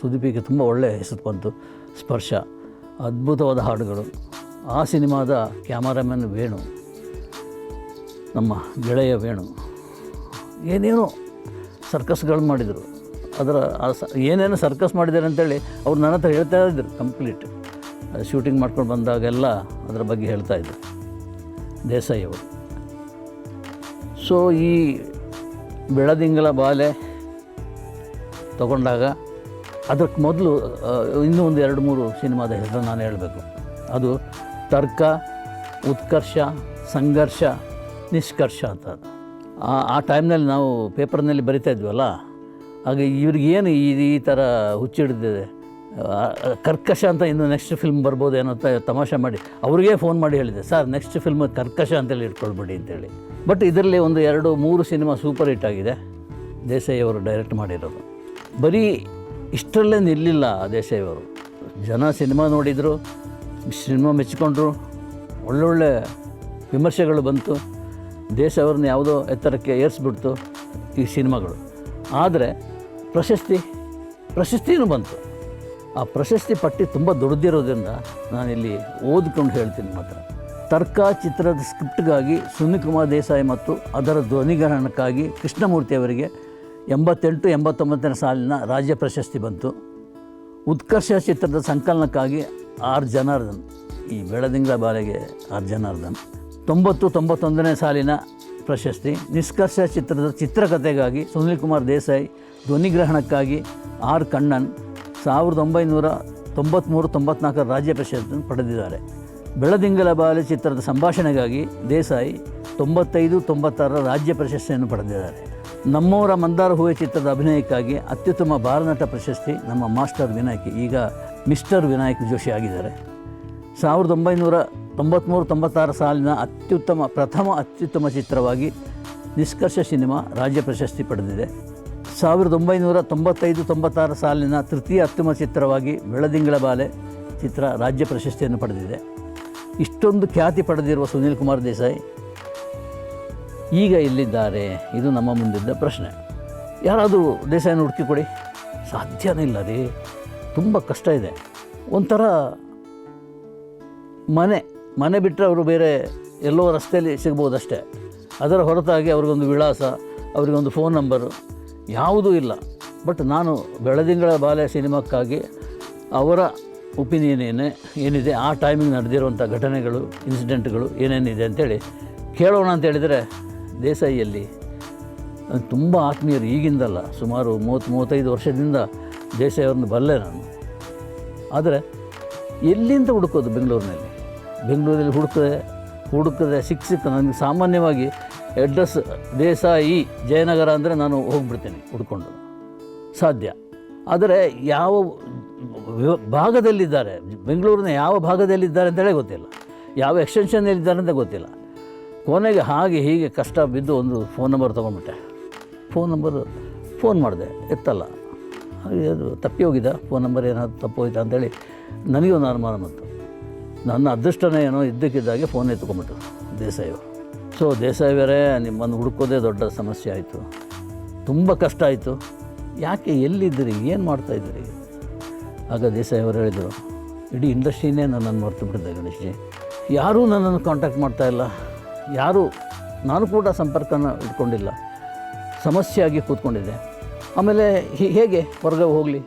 ಸುದೀಪಿಗೆ ತುಂಬ ಒಳ್ಳೆಯ ಹೆಸರು ಬಂತು, ಸ್ಪರ್ಶ. ಅದ್ಭುತವಾದ ಹಾಡುಗಳು. ಆ ಸಿನಿಮಾದ ಕ್ಯಾಮರಾಮನ್ ವೇಣು. ನಮ್ಮ ಗೆಳೆಯ ವೇಣು ಏನೇನೋ ಸರ್ಕಸ್ಗಳು ಮಾಡಿದರು. ಅದರ ಏನೇನು ಸರ್ಕಸ್ ಮಾಡಿದ್ದಾರೆ ಅಂತೇಳಿ ಅವ್ರು ನನ್ನ ಹತ್ರ ಹೇಳ್ತಾ ಇದ್ದರು ಕಂಪ್ಲೀಟ್. ಶೂಟಿಂಗ್ ಮಾಡ್ಕೊಂಡು ಬಂದಾಗೆಲ್ಲ ಅದರ ಬಗ್ಗೆ ಹೇಳ್ತಾ ದೇಸಾಯಿ ಅವರು. ಸೊ ಈ ಬೆಳದಿಂಗಳ ಬಾಲೆ ತಗೊಂಡಾಗ ಅದಕ್ಕೆ ಮೊದಲು ಇನ್ನೂ ಒಂದು ಎರಡು ಮೂರು ಸಿನಿಮಾದ ಹೆಸರು ನಾನು ಹೇಳಬೇಕು. ಅದು ತರ್ಕ, ಉತ್ಕರ್ಷ, ಸಂಘರ್ಷ ನಿಷ್ಕರ್ಷ ಅಂತ ಆ ಟೈಮ್ನಲ್ಲಿ ನಾವು ಪೇಪರ್ನಲ್ಲಿ ಬರಿತಾ ಇದ್ವಲ್ಲ, ಹಾಗೆ ಇವ್ರಿಗೇನು ಈ ಈ ಥರ ಹುಚ್ಚಿಡಿದಿದೆ ಕರ್ಕಶ ಅಂತ ಇನ್ನು ನೆಕ್ಸ್ಟ್ ಫಿಲ್ಮ್ ಬರ್ಬೋದೇನೋ ಅಂತ ತಮಾಷೆ ಮಾಡಿ, ಅವ್ರಿಗೆ ಫೋನ್ ಮಾಡಿ ಹೇಳಿದೆ ಸರ್ ನೆಕ್ಸ್ಟ್ ಫಿಲ್ಮ್ ಕರ್ಕಶ ಅಂತೇಳಿ ಇಟ್ಕೊಳ್ಬೇಡಿ ಅಂತೇಳಿ. ಬಟ್ ಇದರಲ್ಲಿ ಒಂದು ಎರಡು, ಮೂರು ಸಿನಿಮಾ ಸೂಪರ್ ಹಿಟ್ ಆಗಿದೆ ದೇಸಾಯಿ ಅವರು ಡೈರೆಕ್ಟ್ ಮಾಡಿರೋದು. ಬರೀ ಇಷ್ಟರಲ್ಲೇ ನಿಲ್ಲಿಲ್ಲ ದೇಸಾಯಿ ಅವರು ಜನ ಸಿನಿಮಾ ನೋಡಿದರು, ಸಿನಿಮಾ ಮೆಚ್ಚಿಕೊಂಡ್ರು, ಒಳ್ಳೊಳ್ಳೆ ವಿಮರ್ಶೆಗಳು ಬಂತು. ದೇಶ ಅವ್ರನ್ನ ಯಾವುದೋ ಎತ್ತರಕ್ಕೆ ಏರಿಸ್ಬಿಡ್ತು ಈ ಸಿನಿಮಾಗಳು. ಆದರೆ ಪ್ರಶಸ್ತಿ, ಪ್ರಶಸ್ತಿನೂ ಬಂತು. ಆ ಪ್ರಶಸ್ತಿ ಪಟ್ಟಿ ತುಂಬ ದೊಡ್ಡದಿರೋದ್ರಿಂದ ನಾನಿಲ್ಲಿ ಓದ್ಕೊಂಡು ಹೇಳ್ತೀನಿ ಮಾತ್ರ. ತರ್ಕ ಚಿತ್ರದ ಸ್ಕ್ರಿಪ್ಟ್ಗಾಗಿ ಸುನಿಲ್ ಕುಮಾರ್ ದೇಸಾಯಿ ಮತ್ತು ಅದರ ಧ್ವನಿಗ್ರಹಣಕ್ಕಾಗಿ ಕೃಷ್ಣಮೂರ್ತಿ ಅವರಿಗೆ ಎಂಬತ್ತೆಂಟು, ಎಂಬತ್ತೊಂಬತ್ತನೇ ಸಾಲಿನ ರಾಜ್ಯ ಪ್ರಶಸ್ತಿ ಬಂತು. ಉತ್ಕರ್ಷ ಚಿತ್ರದ ಸಂಕಲನಕ್ಕಾಗಿ ಆರ್. ಜನಾರ್ದನ್, ಈ ಬೆಳದಿಂಗಳ ಬಾಲೆಗೆ ಆರ್. ಜನಾರ್ದನ್. ತೊಂಬತ್ತು ತೊಂಬತ್ತೊಂದನೇ ಸಾಲಿನ ಪ್ರಶಸ್ತಿ. ನಿಷ್ಕರ್ಷ ಚಿತ್ರದ ಚಿತ್ರಕಥೆಗಾಗಿ ಸುನಿಲ್ ಕುಮಾರ್ ದೇಸಾಯಿ ಧ್ವನಿಗ್ರಹಣಕ್ಕಾಗಿ ಆರ್ ಕಣ್ಣನ್ ಸಾವಿರದ ಒಂಬೈನೂರ ತೊಂಬತ್ತ್ಮೂರು ತೊಂಬತ್ನಾಲ್ಕರ ರಾಜ್ಯ ಪ್ರಶಸ್ತಿಯನ್ನು ಪಡೆದಿದ್ದಾರೆ. ಬೆಳದಿಂಗಲ ಬಾಲೆ ಚಿತ್ರದ ಸಂಭಾಷಣೆಗಾಗಿ ದೇಸಾಯಿ ತೊಂಬತ್ತೈದು ತೊಂಬತ್ತಾರರ ರಾಜ್ಯ ಪ್ರಶಸ್ತಿಯನ್ನು ಪಡೆದಿದ್ದಾರೆ. ನಮ್ಮೂರ ಮಂದಾರ ಹೂವೆ ಚಿತ್ರದ ಅಭಿನಯಕ್ಕಾಗಿ ಅತ್ಯುತ್ತಮ ಬಾಲನಟ ಪ್ರಶಸ್ತಿ ನಮ್ಮ ಮಾಸ್ಟರ್ ವಿನಾಯಕಿ, ಈಗ ಮಿಸ್ಟರ್ ವಿನಾಯಕ್ ಜೋಶಿ ಆಗಿದ್ದಾರೆ. ಸಾವಿರದ ಒಂಬೈನೂರ ತೊಂಬತ್ತ್ಮೂರು ತೊಂಬತ್ತಾರು ಸಾಲಿನ ಅತ್ಯುತ್ತಮ, ಪ್ರಥಮ ಅತ್ಯುತ್ತಮ ಚಿತ್ರವಾಗಿ ನಿಷ್ಕರ್ಷ ಸಿನಿಮಾ ರಾಜ್ಯ ಪ್ರಶಸ್ತಿ ಪಡೆದಿದೆ. ಸಾವಿರದ ಒಂಬೈನೂರ ತೊಂಬತ್ತೈದು, ತೊಂಬತ್ತಾರು ಸಾಲಿನ ತೃತೀಯ ಅತ್ಯುತ್ತಮ ಚಿತ್ರವಾಗಿ ಬೆಳದಿಂಗಳ ಬಾಲೆ ಚಿತ್ರ ರಾಜ್ಯ ಪ್ರಶಸ್ತಿಯನ್ನು ಪಡೆದಿದೆ. ಇಷ್ಟೊಂದು ಖ್ಯಾತಿ ಪಡೆದಿರುವ ಸುನೀಲ್ ಕುಮಾರ್ ದೇಸಾಯಿ, ಈಗ ಎಲ್ಲಿದ್ದಾರೆ? ಇದು ನಮ್ಮ ಮುಂದಿದ್ದ ಪ್ರಶ್ನೆ. ಯಾರಾದರೂ ದೇಸಾಯಿನ ಹುಡುಕಿ ಕೊಡಿ. ಸಾಧ್ಯನೇ ಇಲ್ಲ ರೀ. ತುಂಬ ಕಷ್ಟ ಇದೆ. ಒಂಥರ ಮನೆ ಮನೆ ಬಿಟ್ಟರೆ ಅವರು ಬೇರೆ ಎಲ್ಲೋ ರಸ್ತೆಯಲ್ಲಿ ಸಿಗ್ಬೋದಷ್ಟೇ. ಅದರ ಹೊರತಾಗಿ ಅವ್ರಿಗೊಂದು ವಿಳಾಸ, ಅವರಿಗೊಂದು ಫೋನ್ ನಂಬರು, ಯಾವುದೂ ಇಲ್ಲ. ಬಟ್ ನಾನು ಬೆಳದಿಂಗಳ ಬಾಲ್ಯ ಸಿನಿಮಾಕ್ಕಾಗಿ ಅವರ ಒಪಿನಿಯನ್ ಏನೇ, ಏನಿದೆ, ಆ ಟೈಮಿಗೆ ನಡೆದಿರುವಂಥ ಘಟನೆಗಳು, ಇನ್ಸಿಡೆಂಟ್ಗಳು ಏನೇನಿದೆ ಅಂತೇಳಿ ಕೇಳೋಣ ಅಂತ ಹೇಳಿದರೆ ದೇಸಾಯಿಯಲ್ಲಿ ತುಂಬ ಆತ್ಮೀಯರು ಈಗಿಂದಲ್ಲ, ಸುಮಾರು ಮೂವತ್ತು, ಮೂವತ್ತೈದು ವರ್ಷದಿಂದ ದೇಸಾಯಿ ಅವ್ರನ್ನ ಬಲ್ಲೆ ನಾನು. ಆದರೆ ಎಲ್ಲಿಂದ ಹುಡುಕೋದು ಬೆಂಗಳೂರಿನಲ್ಲಿ? ಬೆಂಗಳೂರಲ್ಲಿ ಹುಡುಕದೆ ಹುಡುಕದೆ ಸಿಕ್ ನನಗೆ ಸಾಮಾನ್ಯವಾಗಿ ಅಡ್ರೆಸ್ ದೇಸಾಯಿ, ಜಯನಗರ ಅಂದರೆ ನಾನು ಹೋಗ್ಬಿಡ್ತೇನೆ ಹುಡ್ಕೊಂಡು. ಸಾಧ್ಯ. ಆದರೆ ಯಾವ ಭಾಗದಲ್ಲಿದ್ದಾರೆ, ಬೆಂಗಳೂರಿನ ಯಾವ ಭಾಗದಲ್ಲಿದ್ದಾರೆ ಅಂತೇಳಿ ಗೊತ್ತಿಲ್ಲ. ಯಾವ ಎಕ್ಸ್ಟೆನ್ಷನ್ನಲ್ಲಿದ್ದಾರೆ ಅಂತ ಗೊತ್ತಿಲ್ಲ. ಕೊನೆಗೆ ಹಾಗೆ ಹೀಗೆ ಕಷ್ಟ ಬಿದ್ದು ಒಂದು ಫೋನ್ ನಂಬರ್ ತೊಗೊಂಡ್ಬಿಟ್ಟೆ. ಫೋನ್ ನಂಬರ್ ಫೋನ್ ಮಾಡಿದೆ, ಎತ್ತಲ್ಲ. ಹಾಗೆ ಅದು ತಪ್ಪಿ ಹೋಗಿದ್ದ ಫೋನ್ ನಂಬರ್ ಏನಾದರೂ ತಪ್ಪು ಹೋಯ್ತಾ ಅಂತೇಳಿ ನನಗೆ ಒಂದು ಅನುಮಾನ ಬಂತು. ನನ್ನ ಅದೃಷ್ಟನೇ ಏನೋ ಇದ್ದಕ್ಕಿದ್ದಾಗೆ ಫೋನ್ ಎತ್ಕೊಂಬಿಟ್ಟರು ದೇಸಾಯಿ ಅವರು. ಸೊ ದೇಸಾಯಿಯವರೇ ನಿಮ್ಮನ್ನು ಹುಡುಕೋದೇ ದೊಡ್ಡ ಸಮಸ್ಯೆ ಆಯಿತು. ತುಂಬ ಕಷ್ಟ ಆಯಿತು. ಯಾಕೆ ಎಲ್ಲಿದ್ದೀರಿ? ಏನು ಮಾಡ್ತಾಯಿದ್ದೀರಿ ಆಗ ದೇಸಾಯಿ ಅವರು ಹೇಳಿದರು, ಇಡೀ ಇಂಡಸ್ಟ್ರಿನೇ ನನ್ನನ್ನು ಮರೆತು ಬಿಟ್ಟಿದ್ದೆ ಗಣೇಶ್ಜಿ. ಯಾರೂ ನನ್ನನ್ನು ಕಾಂಟ್ಯಾಕ್ಟ್ ಮಾಡ್ತಾಯಿಲ್ಲ ಯಾರೂ, ನಾನು ಕೂಡ ಸಂಪರ್ಕನ ಇಟ್ಕೊಂಡಿಲ್ಲ. ಸಮಸ್ಯೆಯಾಗಿ ಕೂತ್ಕೊಂಡಿದ್ದೆ. ಆಮೇಲೆ ಹೇಗೆ? ಹೊರಗೆ ಹೋಗಲಿ.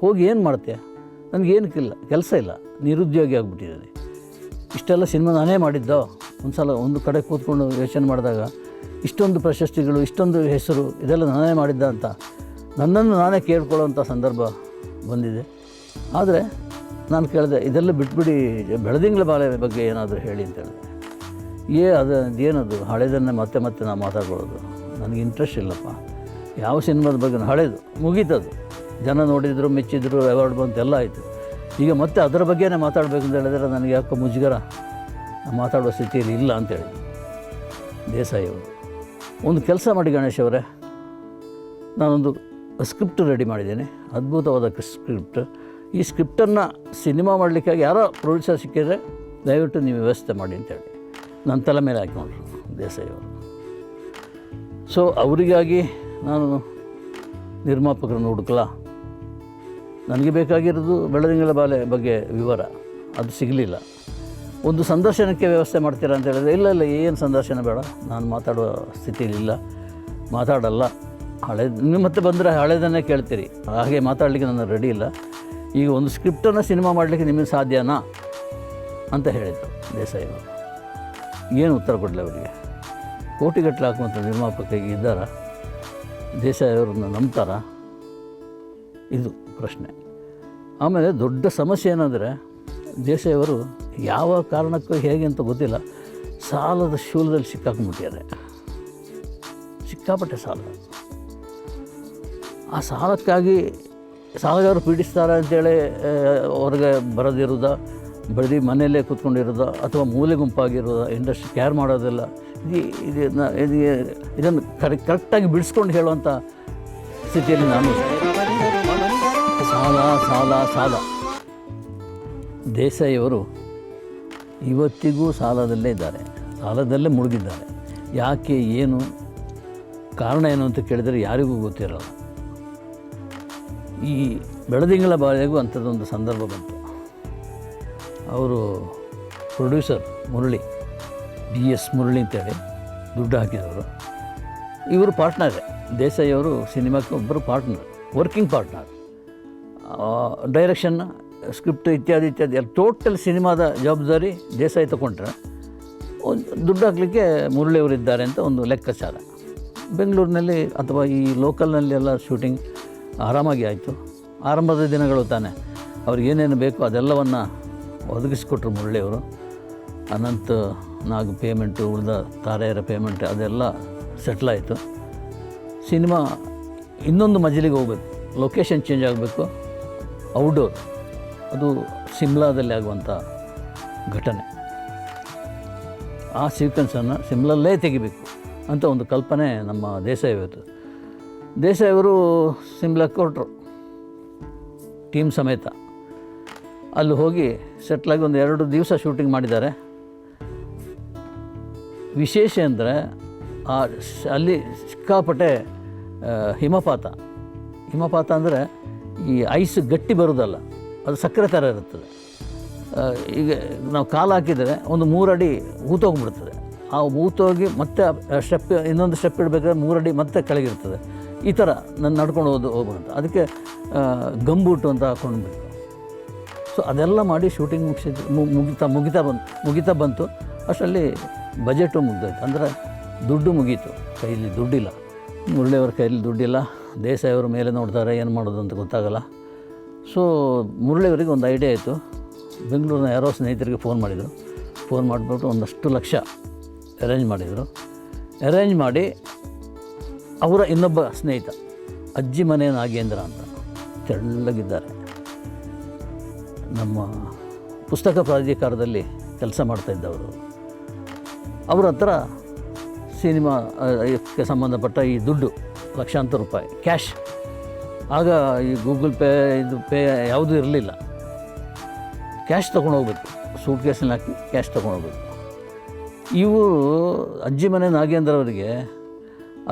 ಹೋಗಿ ಏನು ಮಾಡ್ತೀಯ? ನನಗೇನಕ್ಕಿಲ್ಲ ಕೆಲಸ ಇಲ್ಲ, ನಿರುದ್ಯೋಗಿ ಆಗಿಬಿಟ್ಟಿದ್ದೀನಿ. ಇಷ್ಟೆಲ್ಲ ಸಿನಿಮಾ ನಾನೇ ಮಾಡಿದ್ದೋ. ಒಂದು ಸಲ ಒಂದು ಕಡೆ ಕೂತ್ಕೊಂಡು ಯೋಚನೆ ಮಾಡಿದಾಗ ಇಷ್ಟೊಂದು ಪ್ರಶಸ್ತಿಗಳು, ಇಷ್ಟೊಂದು ಹೆಸರು, ಇದೆಲ್ಲ ನಾನೇ ಮಾಡಿದ್ದ ಅಂತ ನನ್ನನ್ನು ನಾನೇ ಕೇಳ್ಕೊಳ್ಳೋವಂಥ ಸಂದರ್ಭ ಬಂದಿದೆ. ಆದರೆ ನಾನು ಕೇಳಿದೆ, ಇದೆಲ್ಲ ಬಿಟ್ಬಿಡಿ, ಬೆಳದಿಂಗಳ ಬಾಲೆ ಬಗ್ಗೆ ಏನಾದರೂ ಹೇಳಿ ಅಂತ ಹೇಳಿದೆ. ಏ, ಅದು ಏನದು, ಹಳೇದನ್ನೇ ಮತ್ತೆ ಮತ್ತೆ ನಾನು ಮಾತಾಡ್ಕೊಳ್ಳೋದು. ನನಗೆ ಇಂಟ್ರೆಸ್ಟ್ ಇಲ್ಲಪ್ಪ. ಯಾವ ಸಿನಿಮಾದ ಬಗ್ಗೆ ಹಳೇದು, ಮುಗೀತದು. ಜನ ನೋಡಿದರು, ಮೆಚ್ಚಿದ್ರು ಅವಾರ್ಡ್ ಬಂತು ಎಲ್ಲ ಆಯಿತು. ಈಗ ಮತ್ತೆ ಅದರ ಬಗ್ಗೆನೇ ಮಾತಾಡಬೇಕು ಅಂತ ಹೇಳಿದ್ರೆ ನನಗೆ ಯಾಕೋ ಮುಜುಗರ ಮಾತಾಡೋ ಸ್ಥಿತಿಯಲ್ಲಿ ಇಲ್ಲ ಅಂತೇಳಿ ದೇಸಾಯಿ ಅವರು. ಒಂದು ಕೆಲಸ ಮಾಡಿ ಗಣೇಶ್ ಅವರೇ. ನಾನೊಂದು ಸ್ಕ್ರಿಪ್ಟ್ ರೆಡಿ ಮಾಡಿದ್ದೇನೆ. ಅದ್ಭುತವಾದ ಸ್ಕ್ರಿಪ್ಟ್ ಈ ಸ್ಕ್ರಿಪ್ಟನ್ನು ಸಿನಿಮಾ ಮಾಡಲಿಕ್ಕಾಗಿ ಯಾರೋ ಪ್ರೊಡ್ಯೂಸರ್ ಸಿಕ್ಕಿದ್ರೆ ದಯವಿಟ್ಟು ನೀವು ವ್ಯವಸ್ಥೆ ಮಾಡಿ ಅಂತೇಳಿ ನನ್ನ ತಲೆ ಮೇಲೆ ಹಾಕಿಕೊಂಡ್ರು ದೇಸಾಯಿ ಅವರು. ಸೊ ಅವರಿಗಾಗಿ ನಾನು ನಿರ್ಮಾಪಕರನ್ನು ಹುಡುಕಲ ನನಗೆ ಬೇಕಾಗಿರೋದು ಬೆಳದಿಂಗಳ ಬಾಲೆ ಬಗ್ಗೆ ವಿವರ. ಅದು ಸಿಗಲಿಲ್ಲ. ಒಂದು ಸಂದರ್ಶನಕ್ಕೆ ವ್ಯವಸ್ಥೆ ಮಾಡ್ತೀರಾ ಅಂತ ಹೇಳಿದ್ರೆ, ಇಲ್ಲ ಇಲ್ಲ, ಏನು ಸಂದರ್ಶನ ಬೇಡ. ನಾನು ಮಾತಾಡುವ ಸ್ಥಿತಿಯಲ್ಲಿಲ್ಲ. ಮಾತಾಡಲ್ಲ. ಹಳೆ, ನೀವು ಮತ್ತೆ ಬಂದರೆ ಹಳೆದನ್ನೇ ಕೇಳ್ತೀರಿ. ಹಾಗೆ ಮಾತಾಡಲಿಕ್ಕೆ ನಾನು ರೆಡಿ ಇಲ್ಲ. ಈಗ ಒಂದು ಸ್ಕ್ರಿಪ್ಟನ್ನು ಸಿನಿಮಾ ಮಾಡಲಿಕ್ಕೆ ನಿಮಗೆ ಸಾಧ್ಯನಾ ಅಂತ ಹೇಳಿದರು ದೇಸಾಯಿ ಅವರು. ಏನು ಉತ್ತರ ಕೊಡಲಿ ಅವರಿಗೆ? ಕೋಟಿಗಟ್ಟಲೆ ಹಾಕುವಂಥ ನಿರ್ಮಾಪಕರಿಗೆ ಇದ್ದಾರಾ? ದೇಸಾಯಿ ಅವ್ರನ್ನ ನಂಬ್ತಾರಾ? ಇದು. ಪ್ರಶ್ನೆ. ಆಮೇಲೆ ದೊಡ್ಡ ಸಮಸ್ಯೆ ಏನಂದರೆ ದೇಸಾಯಿಯವರು ಯಾವ ಕಾರಣಕ್ಕೂ ಹೇಗೆ ಅಂತ ಗೊತ್ತಿಲ್ಲ. ಸಾಲದ ಶೂಲದಲ್ಲಿ ಸಿಕ್ಕಾಕೊಂಡ್ಬಿಟ್ಟಿದ್ದಾರೆ. ಸಿಕ್ಕಾಪಟ್ಟೆ ಸಾಲ. ಆ ಸಾಲಕ್ಕಾಗಿ ಸಾಲಗಾರರು ಪೀಡಿಸ್ತಾರೆ ಅಂತೇಳಿ ಅವ್ರಿಗೆ ಬರೋದಿರೋದ ಬರೀ ಮನೆಯಲ್ಲೇ ಕೂತ್ಕೊಂಡಿರೋದ ಅಥವಾ ಮೂಲೆ ಗುಂಪಾಗಿರೋದ ಇಂಡಸ್ಟ್ರಿ ಕೇರ್ ಮಾಡೋದಿಲ್ಲ. ಇದು ಇದನ್ನ ಇದು ಇದನ್ನು ಕರೆ, ಕರೆಕ್ಟಾಗಿ ಬಿಡಿಸ್ಕೊಂಡು ಹೇಳುವಂಥ ಸ್ಥಿತಿಯಲ್ಲಿ ನಾನು ಸಾಲ ಸಾಲ ಸಾಲ. ದೇಸಾಯಿಯವರು ಇವತ್ತಿಗೂ ಸಾಲದಲ್ಲೇ ಇದ್ದಾರೆ. ಸಾಲದಲ್ಲೇ ಮುಳುಗಿದ್ದಾರೆ. ಯಾಕೆ, ಏನು, ಕಾರಣ ಏನು ಅಂತ ಕೇಳಿದರೆ ಯಾರಿಗೂ ಗೊತ್ತಿರಲ್ಲ. ಈ ಬೆಳದಿಂಗಳ ಬಾಳೆಗೂ ಅಂಥದ್ದೊಂದು ಸಂದರ್ಭ ಬಂತು. ಅವರು producer Murali, B S Murali ಅಂತೇಳಿ ದುಡ್ಡು ಹಾಕಿದವರು. ಇವರು ಪಾರ್ಟ್ನರೇ. ದೇಸಾಯಿಯವರು ಸಿನಿಮಾಕ್ಕೆ ಒಬ್ಬರು partner, working partner. Direction script ಇತ್ಯಾದಿ ಇತ್ಯಾದಿ ಎಲ್ಲ ಟೋಟಲ್ ಸಿನಿಮಾದ ಜವಾಬ್ದಾರಿ ದೇಸಾಯಿ ತಗೊಂಡ್ರೆ. ಒಂದು ದುಡ್ಡು ಹಾಕಲಿಕ್ಕೆ ಮುರಳಿಯವರು ಇದ್ದಾರೆ ಅಂತ ಒಂದು ಲೆಕ್ಕಾಚಾರ. ಬೆಂಗಳೂರಿನಲ್ಲಿ ಅಥವಾ ಈ ಲೋಕಲ್ನಲ್ಲಿ ಎಲ್ಲ ಶೂಟಿಂಗ್ ಆರಾಮಾಗಿ ಆಯಿತು. ಆರಂಭದ ದಿನಗಳು ತಾನೆ. ಅವ್ರಿಗೆ ಏನೇನು ಬೇಕೋ ಅದೆಲ್ಲವನ್ನು ಒದಗಿಸ್ಕೊಟ್ರು ಮುರಳಿಯವರು. ಅನಂತ, ನಾಗ ಪೇಮೆಂಟು ಉಳಿದ ತಾರೆಯರ ಪೇಮೆಂಟ್ ಅದೆಲ್ಲ ಸೆಟ್ಲ್ ಆಯಿತು. ಸಿನಿಮಾ ಇನ್ನೊಂದು ಮಜಲಿಗೆ ಹೋಗ್ಬೇಕು. ಲೊಕೇಶನ್ ಚೇಂಜ್ ಆಗಬೇಕು. ಔಟ್ಡೋರ್ ಅದು ಸಿಮ್ಲಾದಲ್ಲಿ ಆಗುವಂಥ ಘಟನೆ. ಆ ಸೀಕ್ವೆನ್ಸನ್ನು ಸಿಮ್ಲಲ್ಲೇ ತೆಗಿಬೇಕು ಅಂತ ಒಂದು ಕಲ್ಪನೆ ನಮ್ಮ ದೇಸಾಯಿ ಇವತ್ತು ದೇಸಾಯಿ ಅವರು ಸಿಮ್ಲಾಕ್ಕೆ ಕೊಟ್ಟರು, ಟೀಮ್ ಸಮೇತ. ಅಲ್ಲಿ ಹೋಗಿ ಸೆಟ್ಲಾಗಿ ಒಂದು ಎರಡು ದಿವಸ ಶೂಟಿಂಗ್ ಮಾಡಿದ್ದಾರೆ. ವಿಶೇಷ ಅಂದರೆ ಆ ಅಲ್ಲಿ ಸಿಕ್ಕಾಪಟ್ಟೆ ಹಿಮಪಾತ. ಹಿಮಪಾತ ಅಂದರೆ ಈ ಐಸ್ ಗಟ್ಟಿ ಬರೋದಲ್ಲ ಅದು ಸಕ್ಕರೆ ಥರ ಇರುತ್ತದೆ. ಈಗ ನಾವು ಕಾಲು ಹಾಕಿದರೆ ಒಂದು ಮೂರಡಿ ಹೂತೋಗ್ಬಿಡ್ತದೆ ಆ ಹೂತೋಗಿ ಮತ್ತೆ ಸ್ಟೆಪ್, ಇನ್ನೊಂದು ಸ್ಟೆಪ್ ಇಡಬೇಕಾದ್ರೆ ಮೂರಡಿ ಮತ್ತೆ ಕೆಳಗಿರ್ತದೆ. ಈ ಥರ ನಾನು ನಡ್ಕೊಂಡು ಹೋದು ಹೋಗ್ಬಿಡುತ್ತೆ ಅದಕ್ಕೆ ಗಂಬೂಟು ಅಂತ ಹಾಕೊಂಡು ಸೊ ಅದೆಲ್ಲ ಮಾಡಿ ಶೂಟಿಂಗ್ ಮುಗಿಸಿದ್ವಿ ಮುಗಿತಾ ಮುಗಿತಾ ಬಂತು ಮುಗಿತಾ ಬಂತು. ಅಷ್ಟರಲ್ಲಿ ಬಜೆಟು ಮುಗ್ದೋಯ್ತು. ಅಂದರೆ ದುಡ್ಡು ಮುಗೀತು. ಕೈಯಲ್ಲಿ ದುಡ್ಡಿಲ್ಲ. ಮುರಳಿಯವ್ರ ಕೈಯಲ್ಲಿ ದುಡ್ಡಿಲ್ಲ. ದೇಸಾಯಿಯವ್ರ ಮೇಲೆ ನೋಡ್ತಾರೆ, ಏನು ಮಾಡೋದು ಅಂತ ಗೊತ್ತಾಗಲ್ಲ. ಸೊ ಮುರಳಿಯವರಿಗೆ ಒಂದು ಐಡಿಯಾ ಆಯಿತು. ಬೆಂಗಳೂರಿನ ಯಾರೋ ಸ್ನೇಹಿತರಿಗೆ ಫೋನ್ ಮಾಡಿದರು. ಫೋನ್ ಮಾಡಿಬಿಟ್ಟು ಒಂದಷ್ಟು ಲಕ್ಷ ಅರೇಂಜ್ ಮಾಡಿದರು. ಅರೇಂಜ್ ಮಾಡಿ ಅವರ ಇನ್ನೊಬ್ಬ ಸ್ನೇಹಿತ, ಅಜ್ಜಿ ಮನೆ ನಾಗೇಂದ್ರ ಅಂತ ತೆಳ್ಳಗಿದ್ದಾರೆ. ನಮ್ಮ ಪುಸ್ತಕ ಪ್ರಾಧಿಕಾರದಲ್ಲಿ ಕೆಲಸ ಮಾಡ್ತಾಯಿದ್ದವರು ಅವರ ಹತ್ರ ಸಿನಿಮಾಕ್ಕೆ ಸಂಬಂಧಪಟ್ಟ ಈ ದುಡ್ಡು ಲಕ್ಷಾಂತರ ರೂಪಾಯಿ ಕ್ಯಾಶ್ ಆಗ ಈ ಗೂಗಲ್ ಪೇ ಇದು ಪೇ ಯಾವುದೂ ಇರಲಿಲ್ಲ. ಕ್ಯಾಶ್ ತೊಗೊಂಡೋಗ್ಬೇಕು. ಸೂಟ್ ಕೇಸಲ್ಲಿ ಹಾಕಿ ಕ್ಯಾಶ್ ತೊಗೊಂಡೋಗ್ಬೇಕು. ಇವರು ಅಜ್ಜಿ ಮನೆ ನಾಗೇಂದ್ರ ಅವರಿಗೆ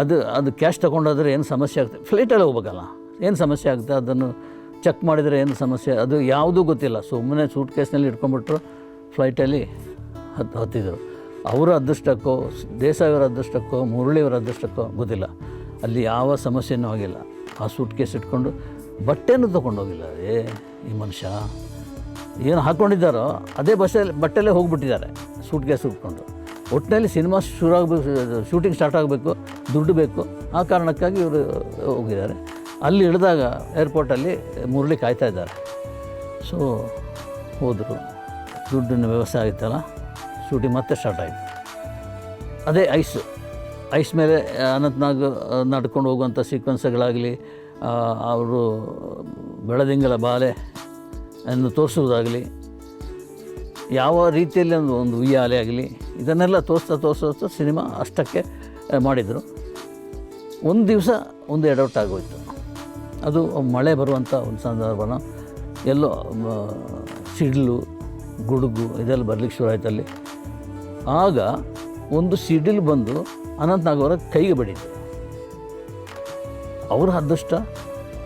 ಅದು ಅದು ಕ್ಯಾಶ್ ತೊಗೊಂಡಾದರೆ ಏನು ಸಮಸ್ಯೆ ಆಗುತ್ತೆ ಫ್ಲೈಟಲ್ಲಿ ಹೋಗ್ಬೇಕಲ್ಲ, ಏನು ಸಮಸ್ಯೆ ಆಗುತ್ತೆ ಅದನ್ನು ಚೆಕ್ ಮಾಡಿದರೆ ಏನು ಸಮಸ್ಯೆ, ಅದು ಯಾವುದೂ ಗೊತ್ತಿಲ್ಲ. ಸುಮ್ಮನೆ ಸೂಟ್ ಕೇಸ್ನಲ್ಲಿ ಇಟ್ಕೊಂಬಿಟ್ರು ಫ್ಲೈಟಲ್ಲಿ ಹತ್ತು ಹತ್ತಿದರು. ಅವರ ಅದೃಷ್ಟಕ್ಕೋ, ದೇಸಾಯಿಯವರ ಅದೃಷ್ಟಕ್ಕೋ, ಮುರಳಿಯವರ ಅದೃಷ್ಟಕ್ಕೋ ಗೊತ್ತಿಲ್ಲ. ಅಲ್ಲಿ ಯಾವ ಸಮಸ್ಯೆನೂ ಆಗಿಲ್ಲ. ಆ ಸೂಟ್ ಕೇಸ್ ಇಟ್ಕೊಂಡು ಬಟ್ಟೆನೂ ತೊಗೊಂಡೋಗಿಲ್ಲ ಏ, ಈ ಮನುಷ್ಯ. ಏನು ಹಾಕ್ಕೊಂಡಿದ್ದಾರೋ ಅದೇ ಬಸ್ಸಲ್ಲಿ ಬಟ್ಟೆಲ್ಲೇ ಹೋಗಿಬಿಟ್ಟಿದ್ದಾರೆ ಸೂಟ್ ಕೇಸ್ ಉಟ್ಕೊಂಡು. ಒಟ್ಟಿನಲ್ಲಿ ಸಿನಿಮಾ ಶುರು ಆಗಬೇಕು ಶೂಟಿಂಗ್ ಸ್ಟಾರ್ಟ್ ಆಗಬೇಕು, ದುಡ್ಡು ಬೇಕು. ಆ ಕಾರಣಕ್ಕಾಗಿ ಇವರು ಹೋಗಿದ್ದಾರೆ. ಅಲ್ಲಿ ಇಳಿದಾಗ ಏರ್ಪೋರ್ಟಲ್ಲಿ ಮುರಳಿ ಕಾಯ್ತಾ ಇದ್ದಾರೆ. ಸೊ ಹೋದರು. ದುಡ್ಡಿನ ವ್ಯವಸ್ಥೆ ಆಗಿತ್ತಲ್ಲ ಶೂಟಿಂಗ್ ಮತ್ತೆ ಸ್ಟಾರ್ಟ್ ಆಯಿತು. ಅದೇ ಐಸ್. ಐಸ್ ಮೇಲೆ ಅನಂತನಾಗ್ ನಡ್ಕೊಂಡು ಹೋಗುವಂಥ ಸೀಕ್ವೆನ್ಸ್ಗಳಾಗಲಿ ಅವರು ಬೆಳದಿಂಗಲ ಬಾಲೆ ಅನ್ನು ತೋರಿಸುವುದಾಗಲಿ, ಯಾವ ರೀತಿಯಲ್ಲಿ ಒಂದು ಒಂದು ಉಯ್ಯಾಲೆ ಆಗಲಿ, ಇದನ್ನೆಲ್ಲ ತೋರಿಸ್ತಾ ತೋರಿಸ್ತಾ ಸಿನಿಮಾ ಅಷ್ಟಕ್ಕೆ ಮಾಡಿದರು. ಒಂದು ದಿವಸ ಒಂದು ಎಡೌಟ್ ಆಗೋಯ್ತು. ಅದು ಮಳೆ ಬರುವಂಥ ಒಂದು ಸಂದರ್ಭನ, ಎಲ್ಲೋ ಸಿಡಿಲು, ಗುಡುಗು, ಇದೆಲ್ಲ ಬರಲಿಕ್ಕೆ ಶುರು ಆಯ್ತಲ್ಲಿ. ಆಗ ಒಂದು ಸಿಡಿಲು ಬಂದು ಅನಂತನಾಗ್ ಅವರ ಕೈಗೆ ಬಡಿದ್ರು. ಅವರ ಅದೃಷ್ಟ,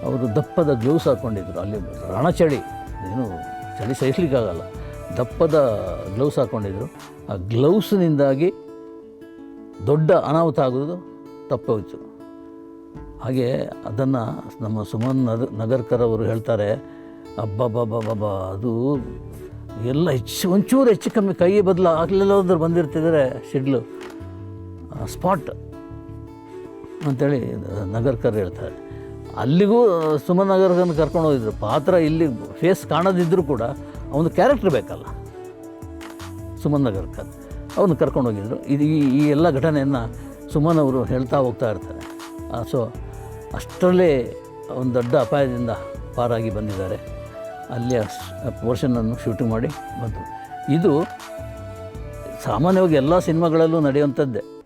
ಅವರು ದಪ್ಪದ ಗ್ಲೌಸ್ ಹಾಕ್ಕೊಂಡಿದ್ರು ಅಲ್ಲಿ ರಣ ಚಳಿ ಏನು ಚಳಿ ಸಹಿಸ್ಲಿಕ್ಕಾಗಲ್ಲ. ದಪ್ಪದ ಗ್ಲೌಸ್ ಹಾಕ್ಕೊಂಡಿದ್ರು ಆ ಗ್ಲೌಸ್ನಿಂದಾಗಿ ದೊಡ್ಡ ಅನಾಹುತ ಆಗೋದು ತಪ್ಪೋಯ್ತು ಹಾಗೆ ಅದನ್ನು ನಮ್ಮ ಸುಮನ್ ನಗ ನಗರ್ಕರ್ ಅವರು ಹೇಳ್ತಾರೆ ಅಬ್ಬಬ್ಬಬ್ಬಬ್ಬ ಅದು ಎಲ್ಲ ಹೆಚ್ಚು, ಒಂಚೂರು ಹೆಚ್ಚು ಕಮ್ಮಿ ಕೈಯೇ ಬದಲು ಅಂದ್ರೆ ಬಂದಿರ್ತಿದ್ರೆ ಸಿಡ್ಲು ಸ್ಪಾಟ್ ಅಂಥೇಳಿ ನಗರ್ಕರ್ ಹೇಳ್ತಾರೆ. ಅಲ್ಲಿಗೂ ಸುಮನ್ ನಗರ್ಕರ್ನ ಕರ್ಕೊಂಡು ಹೋಗಿದ್ರು. ಪಾತ್ರ ಇಲ್ಲಿ ಫೇಸ್ ಕಾಣದಿದ್ದರೂ ಕೂಡ ಅವನು ಕ್ಯಾರೆಕ್ಟ್ರ್ ಬೇಕಲ್ಲ. ಸುಮನ್ ನಗರ್ಕರ್ ಅವನು ಕರ್ಕೊಂಡು ಹೋಗಿದ್ರು. ಇದು ಈ ಈ ಎಲ್ಲ ಘಟನೆಯನ್ನು ಸುಮನ್ ಅವರು ಹೇಳ್ತಾ ಹೋಗ್ತಾ ಇರ್ತಾರೆ. ಸೊ ಅಷ್ಟರಲ್ಲೇ ಒಂದು ದೊಡ್ಡ ಅಪಾಯದಿಂದ ಪಾರಾಗಿ ಬಂದಿದ್ದಾರೆ. ಅಲ್ಲಿ ಪೋರ್ಷನನ್ನು ಶೂಟಿಂಗ್ ಮಾಡಿ ಬಂತು ಇದು ಸಾಮಾನ್ಯವಾಗಿ ಎಲ್ಲ ಸಿನಿಮಾಗಳಲ್ಲೂ ನಡೆಯುವಂಥದ್ದೇ.